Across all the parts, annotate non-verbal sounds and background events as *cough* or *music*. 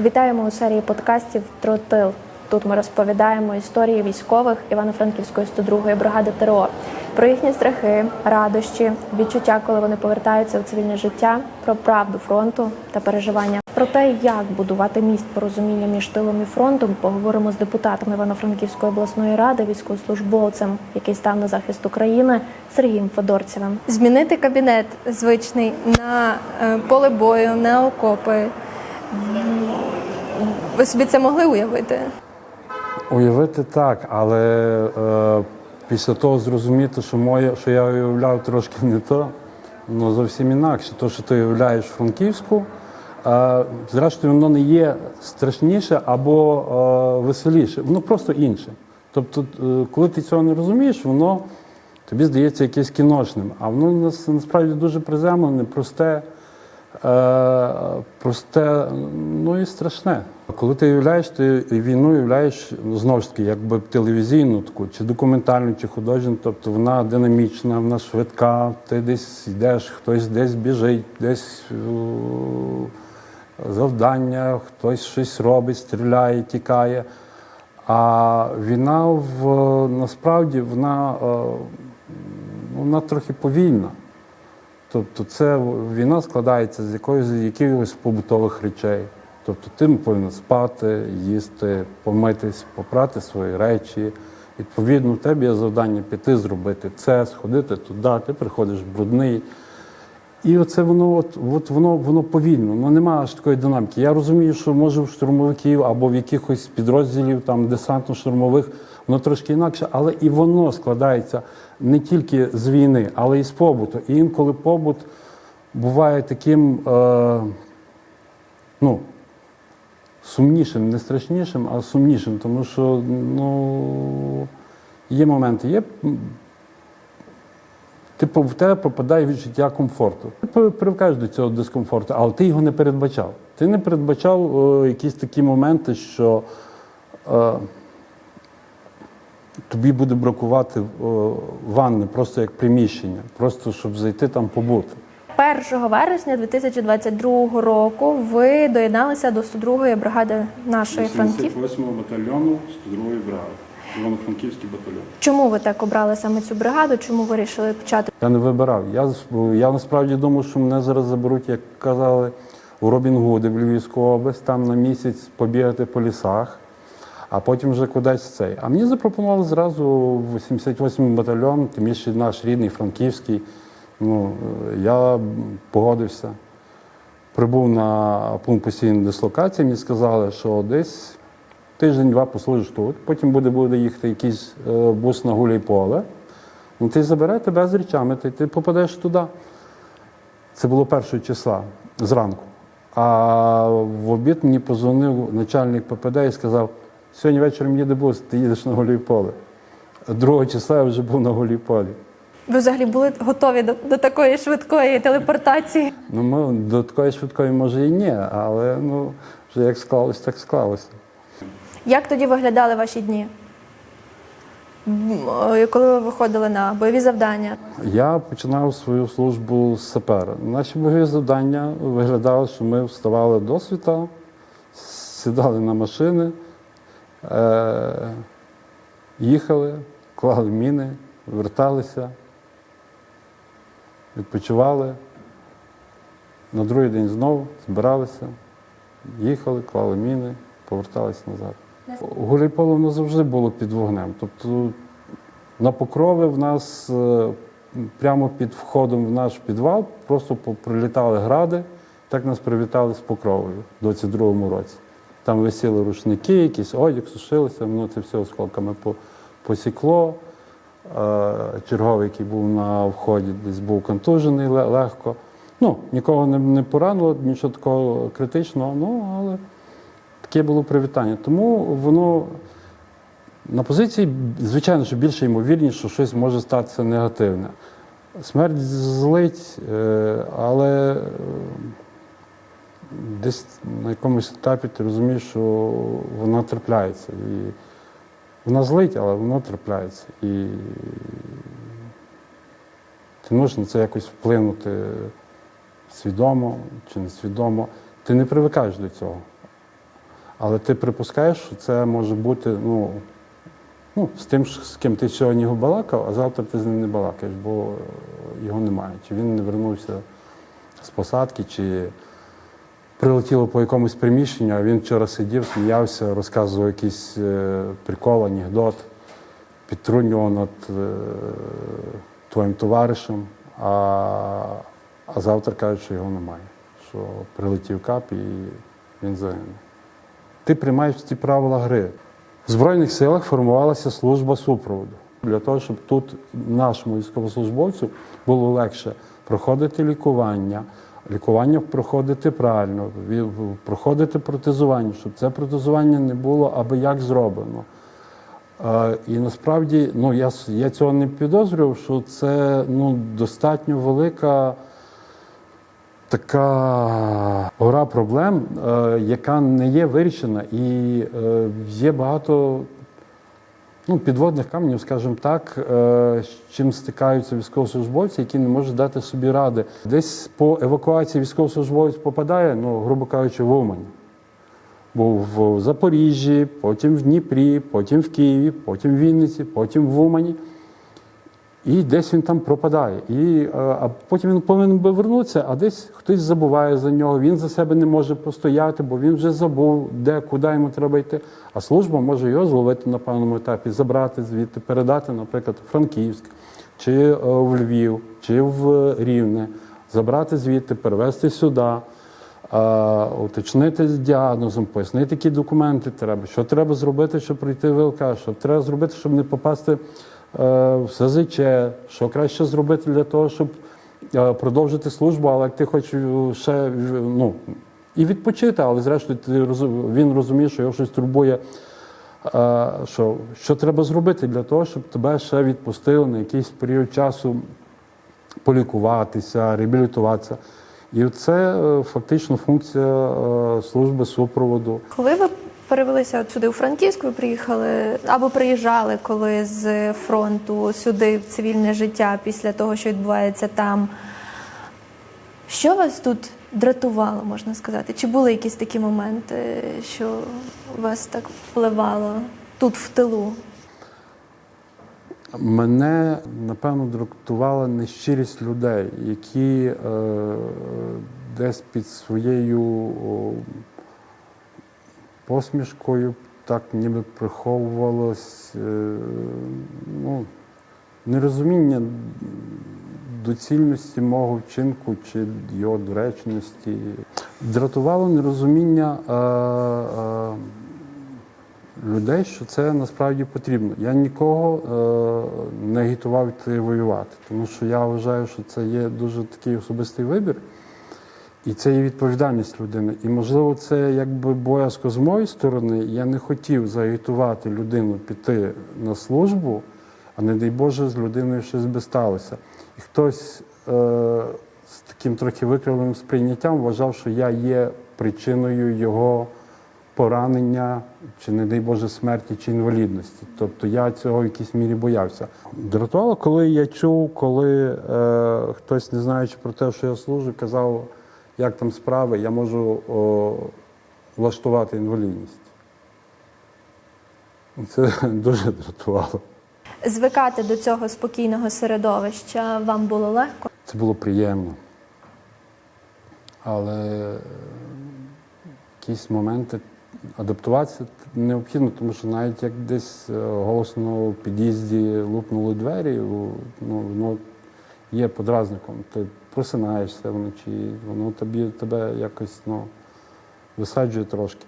Вітаємо у серії подкастів Тротил. Тут ми розповідаємо історії військових Івано-Франківської 102-ї бригади ТРО, про їхні страхи, радощі, відчуття, коли вони повертаються у цивільне життя, про правду фронту та переживання. Про те, як будувати міст порозуміння між тилом і фронтом, поговоримо з депутатом Івано-Франківської обласної ради, військовослужбовцем, який став на захист України Сергієм Федорцевим. Змінити кабінет звичний на е, поле бою, на окопи. Ви собі це могли уявити? Уявити так, але е, після того зрозуміти, що моє, що я уявляв трошки не то, ну зовсім інакше. То, що ти уявляєш Франківську, е, зрештою, воно не є страшніше або е, веселіше, воно просто інше. Тобто, е, коли ти цього не розумієш, воно тобі здається якесь кіношним, а воно нас- насправді дуже приземлене, просте. Е, просте, ну і страшне. Коли ти уявляєш, ти війну уявляєш ну, знову ж таки, якби телевізійну таку, чи документальну, чи художню, тобто вона динамічна, вона швидка, ти десь йдеш, хтось десь біжить, десь завдання, хтось щось робить, стріляє, тікає. А війна в насправді вона, е, вона трохи повільна. Тобто це війна складається з якоїсь якихось побутових речей. Тобто ти повинен спати, їсти, помитись, попрати свої речі. Відповідно, у тебе є завдання піти зробити це, сходити туди, ти приходиш брудний. І оце воно, от, от воно, воно повільно, воно немає аж такої динаміки. Я розумію, що може в штурмовиків або в якихось підрозділів там десантно-штурмових воно трошки інакше, але і воно складається не тільки з війни, але і з побуту. І інколи побут буває таким е, ну, сумнішим, не страшнішим, а сумнішим, тому що ну, є моменти, є Типу, в тебе пропадає відчуття комфорту. Ти при- привикаєш до цього дискомфорту, але ти його не передбачав. Ти не передбачав е, якісь такі моменти, що е, тобі буде бракувати е, ванни просто як приміщення, просто щоб зайти там побути. 1 вересня 2022 року ви доєдналися до 102-ї бригади нашої Франків. 88-го батальйону 102-ї бригади. Івано-Франківський батальйон. Чому ви так обрали саме цю бригаду? Чому вирішили почати? Я не вибирав. Я, з- я насправді думав, що мене зараз заберуть, як казали, у Робін Гуди в Львівську область, там на місяць побігати по лісах, а потім вже кудись цей. А мені запропонували зразу в 88-й батальйон, тим більше наш рідний, франківський. Ну, е, я погодився. Прибув на пункт постійної дислокації, мені сказали, що десь тиждень-два послужиш тут, потім буде, буде їхати якийсь е, бус на Гуляйполе. Ну, ти забере тебе з речами, ти, ти попадеш туди. Це було першого числа зранку. А в обід мені позвонив начальник ППД і сказав, сьогодні вечором їде бус, ти їдеш на Голійполе. Другого числа я вже був на Голійполі. Ви взагалі були готові до, до такої швидкої телепортації? Ну, ми до такої швидкої, може, і ні, але ну, вже як склалось, так склалося. Як тоді виглядали ваші дні? Е, Коли ви виходили на бойові завдання? Я починав свою службу з сапера. Наші бойові завдання виглядали, що ми вставали до світа, сідали на машини, їхали, клали міни, верталися, відпочивали. На другий день знову збиралися, їхали, клали міни, поверталися назад. Гуляйполе воно завжди було під вогнем. Тобто на покрови в нас е, прямо під входом в наш підвал просто прилітали гради. Так нас привітали з покровою в 22-му році. Там висіли рушники, якийсь одяг, сушилися, воно це все осколками посікло. Е, Черговий, який був на вході, десь був контужений легко. Ну, нікого не, не поранило, нічого такого критичного, ну, але таке було привітання. Тому воно на позиції, звичайно, що більше ймовірність, що щось може статися негативне. Смерть злить, е, але десь на якомусь етапі ти розумієш, що вона трапляється. І вона злить, але воно трапляється. І ти можеш на це якось вплинути свідомо чи несвідомо. Ти не привикаєш до цього. Але ти припускаєш, що це може бути ну, ну, з тим, з ким ти сьогодні його балакав, а завтра ти з ним не балакаєш, бо його немає. Чи він не вернувся з посадки, чи прилетіло по якомусь приміщенню, а він вчора сидів, сміявся, розказував якийсь е, прикол, анекдот, підтрунював над е, твоїм товаришем, а, а завтра кажуть, що його немає, що прилетів кап і він загинув. Ти приймаєш ці правила гри. В Збройних силах формувалася служба супроводу для того, щоб тут нашому військовослужбовцю було легше проходити лікування, лікування проходити правильно, проходити протезування, щоб це протезування не було аби як зроблено. І насправді ну, я, я цього не підозрював, що це ну, достатньо велика така гора проблем, е, яка не є вирішена, і е, є багато ну, підводних каменів, скажімо так, е, з чим стикаються військовослужбовці, які не можуть дати собі ради. Десь по евакуації військовослужбовець попадає, ну, грубо кажучи, в Умань. Був в Запоріжжі, потім в Дніпрі, потім в Києві, потім в Вінниці, потім в Умані. І десь він там пропадає. І, е, а потім він повинен би вернутися, а десь хтось забуває за нього, він за себе не може постояти, бо він вже забув, де, куди йому треба йти. А служба може його зловити на певному етапі, забрати звідти, передати, наприклад, у Франківськ, чи е, в Львів, чи в Рівне, забрати звідти, перевезти сюди. е, Уточнити з діагнозом, пояснити, які документи треба, що треба зробити, щоб пройти ВЛК, що треба зробити, щоб не попасти е, в СЗЧ, що краще зробити для того, щоб е, продовжити службу, але як ти хочеш ще ну, і відпочити, але зрештою він розуміє, що його щось турбує. е, Що, що треба зробити для того, щоб тебе ще відпустили на якийсь період часу полікуватися, реабілітуватися. І це фактично функція служби супроводу. Коли ви перевелися от сюди у Франківськ, ви приїхали або приїжджали коли з фронту сюди в цивільне життя після того, що відбувається там. Що вас тут дратувало, можна сказати? Чи були якісь такі моменти, що вас так впливало тут в тилу? Мене напевно дратувала нещирість людей, які е, десь під своєю о, посмішкою так ніби приховувалось е, ну, нерозуміння доцільності мого вчинку чи його доречності. Дратувало нерозуміння. Е, е, людей, що це насправді потрібно. Я нікого е, не агітував йти воювати, тому що я вважаю, що це є дуже такий особистий вибір, і це є відповідальність людини. І, можливо, це якби боязко з моєї сторони. Я не хотів заагітувати людину піти на службу, а не дай Боже, з людиною щось би сталося. І хтось е, з таким трохи викривленим сприйняттям вважав, що я є причиною його поранення, чи, не дай Боже, смерті чи інвалідності. Тобто я цього в якійсь мірі боявся. Дратувало, коли я чув, коли е, хтось, не знаючи про те, що я служу, казав, як там справи, я можу о, влаштувати інвалідність. Це *laughs* дуже дратувало. Звикати до цього спокійного середовища вам було легко? Це було приємно. Але якісь моменти адаптуватися необхідно, тому що навіть як десь е, голосно в під'їзді лупнули двері, ну, воно є подразником. Ти просинаєшся вночі, воно тобі, тебе якось ну, висаджує трошки.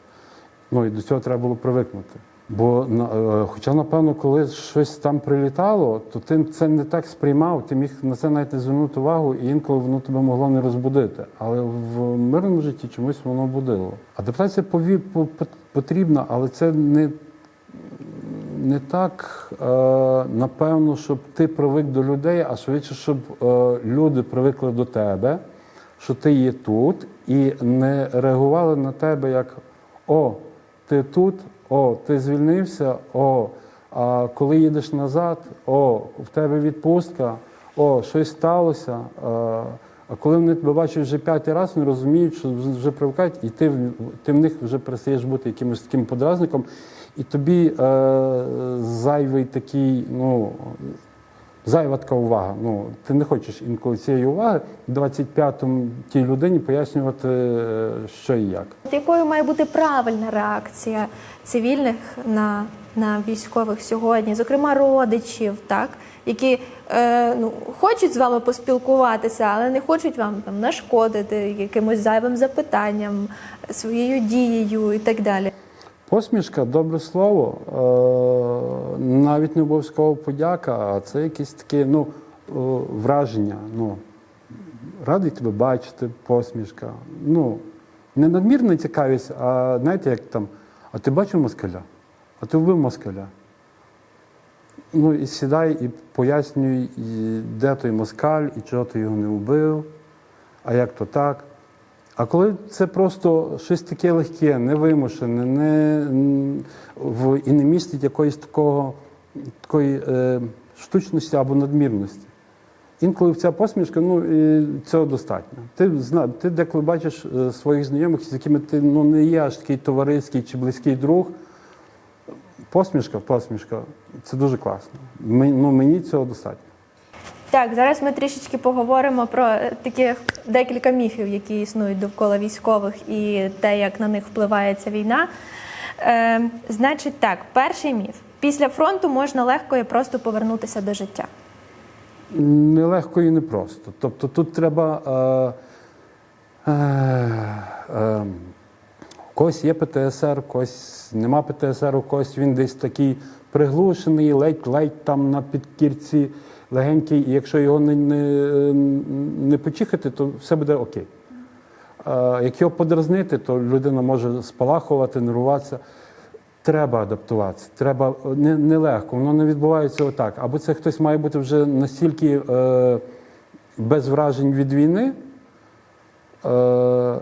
Ну і до цього треба було привикнути. Бо е, хоча, напевно, коли щось там прилітало, то ти це не так сприймав, ти міг на це навіть не звернути увагу, і інколи воно тебе могло не розбудити. Але в мирному житті чомусь воно будило. Адаптація пові- по- по- потрібна, але це не, не так, е, напевно, щоб ти привик до людей, а швидше, щоб е, люди привикли до тебе, що ти є тут, і не реагували на тебе як о, ти тут, о, ти звільнився, о, а коли їдеш назад, о, в тебе відпустка, о, щось сталося. Е, А коли вони тебе бачать вже п'ятий раз, вони розуміють, що вже- привикають, і ти, ти в них вже перестаєш бути якимось таким подразником, і тобі е, зайвий такий, ну, зайва така увага. Ну, ти не хочеш інколи цієї уваги 25-му тій людині пояснювати, е, що і як. Якою має бути правильна реакція цивільних на, на військових сьогодні, зокрема родичів, так які е, ну, хочуть з вами поспілкуватися, але не хочуть вам там нашкодити якимось зайвим запитанням, своєю дією і так далі. Посмішка, добре слово, е, навіть не обов'язково подяка, а це якесь таке ну, е, враження. Ну, радий тебе бачити, посмішка. Ну, не надмірна цікавість, а знаєте, як там, а ти бачив москаля? А ти вбив москаля? Ну і сідай і пояснюй, і де той москаль, і чого ти його не вбив, а як то так. А коли це просто щось таке легке, невимушене, не, в, і не містить якоїсь такого, такої е, штучності або надмірності. Інколи ця посмішка, ну і цього достатньо. Ти зна, ти деколи бачиш е, своїх знайомих, з якими ти ну, не є аж такий товариський чи близький друг. Посмішка, посмішка це дуже класно. Ми, ну, мені цього достатньо. Так, зараз ми трішечки поговоримо про е, таких декілька міфів, які існують довкола військових, і те, як на них впливає ця війна. Е, значить, так, перший міф: після фронту можна легко і просто повернутися до життя. Нелегко і непросто. Тобто тут треба. Е, е, е, когось є ПТСР, когось нема ПТСР, у когось він десь такий приглушений, ледь-ледь там на підкірці легенький, і якщо його не, не, не почихати, то все буде окей. Як його подразнити, то людина може спалахувати, нервуватися. Треба адаптуватися, треба не- нелегко, воно не відбувається отак. Або це хтось має бути вже настільки е, без вражень від війни, е,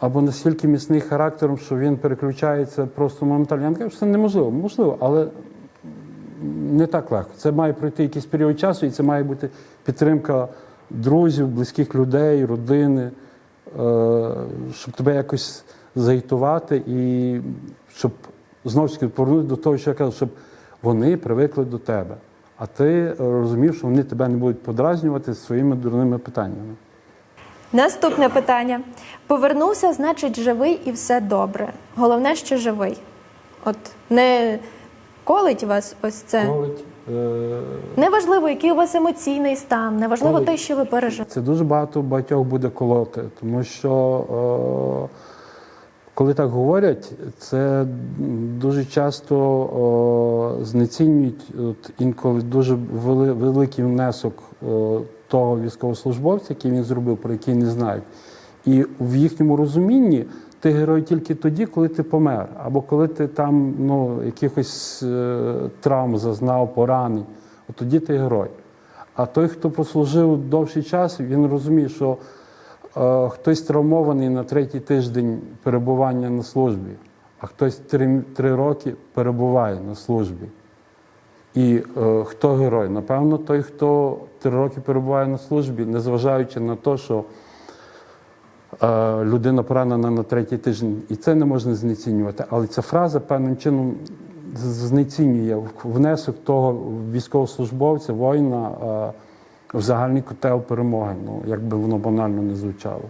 або настільки міцний характером, що він переключається просто моментально. Я не кажу, що це неможливо, можливо, але не так легко. Це має пройти якийсь період часу, і це має бути підтримка друзів, близьких людей, родини, е, щоб тебе якось загітувати і щоб знову ж таки повернути до того, що я казав, щоб вони привикли до тебе. А ти е, розумів, що вони тебе не будуть подразнювати своїми дурними питаннями. Наступне питання: повернувся, значить, живий і все добре. Головне, що живий. От не колить вас ось це. Колить, е, Неважливо, який у вас емоційний стан, неважливо Колить. те, що ви пережили. Це дуже багато багатьох буде колоти, тому що е, коли так говорять, це дуже часто е, знецінюють от, інколи дуже вели, великий внесок того військовослужбовця, який він зробив, про який не знають. І в їхньому розумінні ти герой тільки тоді, коли ти помер, або коли ти там ну, якихось е, травм зазнав, поранень. От тоді ти герой. А той, хто послужив довший час, він розуміє, що е, хтось травмований на третій тиждень перебування на службі, а хтось три, три роки перебуває на службі. І е, хто герой? Напевно, той, хто три роки перебуває на службі, незважаючи на те, що людина поранена на третій тиждень, і це не можна знецінювати. Але ця фраза певним чином знецінює внесок того військовослужбовця, воїна е, в загальний котел перемоги. Ну, як би воно банально не звучало.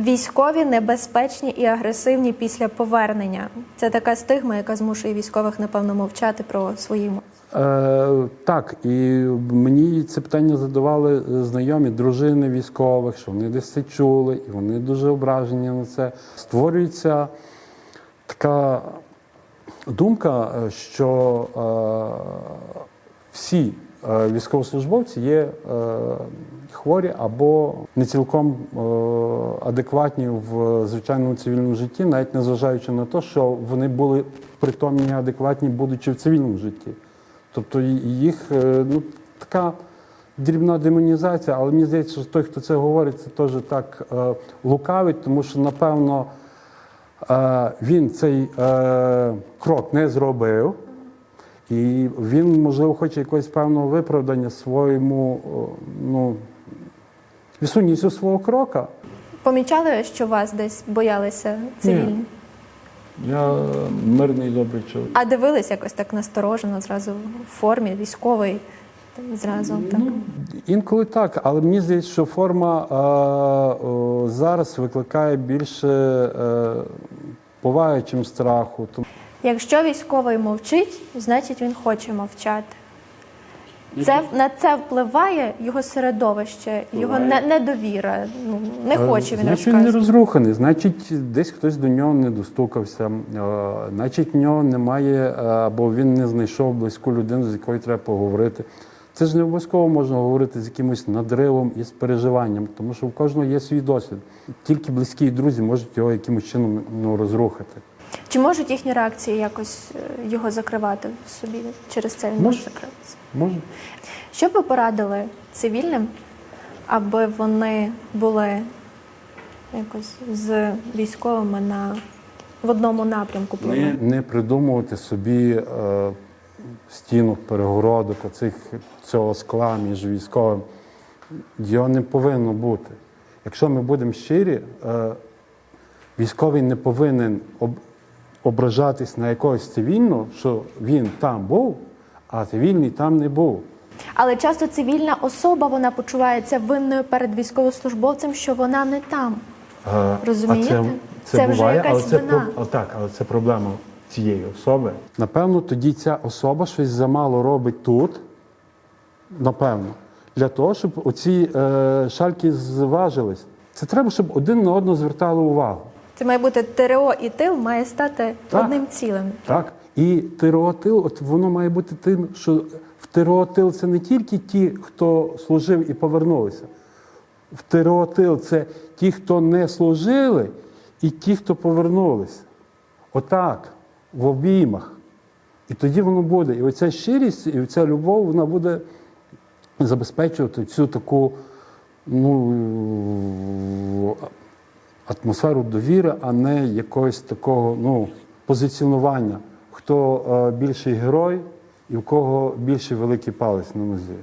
Військові небезпечні і агресивні після повернення. Це така стигма, яка змушує військових, напевно, мовчати про свої емоції. Е, так, і мені це питання задавали знайомі дружини військових, що вони десь це чули, і вони дуже ображені на це. Створюється така думка, е, що е, всі військовослужбовці є е, хворі або не цілком е, адекватні в звичайному цивільному житті, навіть незважаючи на те, що вони були притомні адекватні, будучи в цивільному житті. Тобто їх е, ну, така дрібна демонізація, але мені здається, що той, хто це говорить, це теж так е, лукавить, тому що, напевно, е, він цей е, крок не зробив. І він, можливо, хоче якогось певного виправдання своєму, ну, відсутністю свого крока. Помічали, що вас десь боялися цивільні? Я мирний добрий чоловік. А дивились якось так насторожено, зразу в формі, військовий, там, зразу так. Інколи так, але мені здається, що форма е, о, зараз викликає більше е, поваги, чим страху. Якщо військовий мовчить, значить він хоче мовчати. Це на це впливає його середовище, його не, недовіра. Ну не хоче він Е, значить, він не розруханий, значить, десь хтось до нього не достукався, е, значить, в нього немає, е, або він не знайшов близьку людину, з якою треба поговорити. Це ж не обов'язково можна говорити з якимось надривом і з переживанням, тому що у кожного є свій досвід. Тільки близькі друзі можуть його якимось чином ну, розрухати. Чи можуть їхні реакції якось е, його закривати в собі? Через це він може Може. закриватися? Може? Що б ви порадили цивільним, аби вони були якось з військовими на в одному напрямку Не, не придумувати собі е, стіну перегородок, оцих, цього скла між військовим. Його не повинно бути. Якщо ми будемо щирі, е, військовий не повинен об, ображатись на якогось цивільного, що він там був, а цивільний там не був. Але часто цивільна особа вона почувається винною перед військовослужбовцем, що вона не там. Е, Розумієте? А це, це, Це вже якась але це, вина. про- а, так, але це проблема цієї особи. Напевно, тоді ця особа щось замало робить тут. Напевно, для того, щоб оці е, шальки зважились. Це треба, щоб один на одного звертали увагу. Це має бути ТРО і тил має стати Так. одним цілим. Так? І тероотил, от воно має бути тим, що в тероотил це не тільки ті, хто служив і повернулися. В тероотил це ті, хто не служили, і ті, хто повернулися. Отак, в обіймах. І тоді воно буде. І оця щирість, і оця любов, вона буде забезпечувати цю таку ну, атмосферу довіри, а не якогось такого ну, позиціонування, хто е, більший герой і в кого більший великий палець на нозі.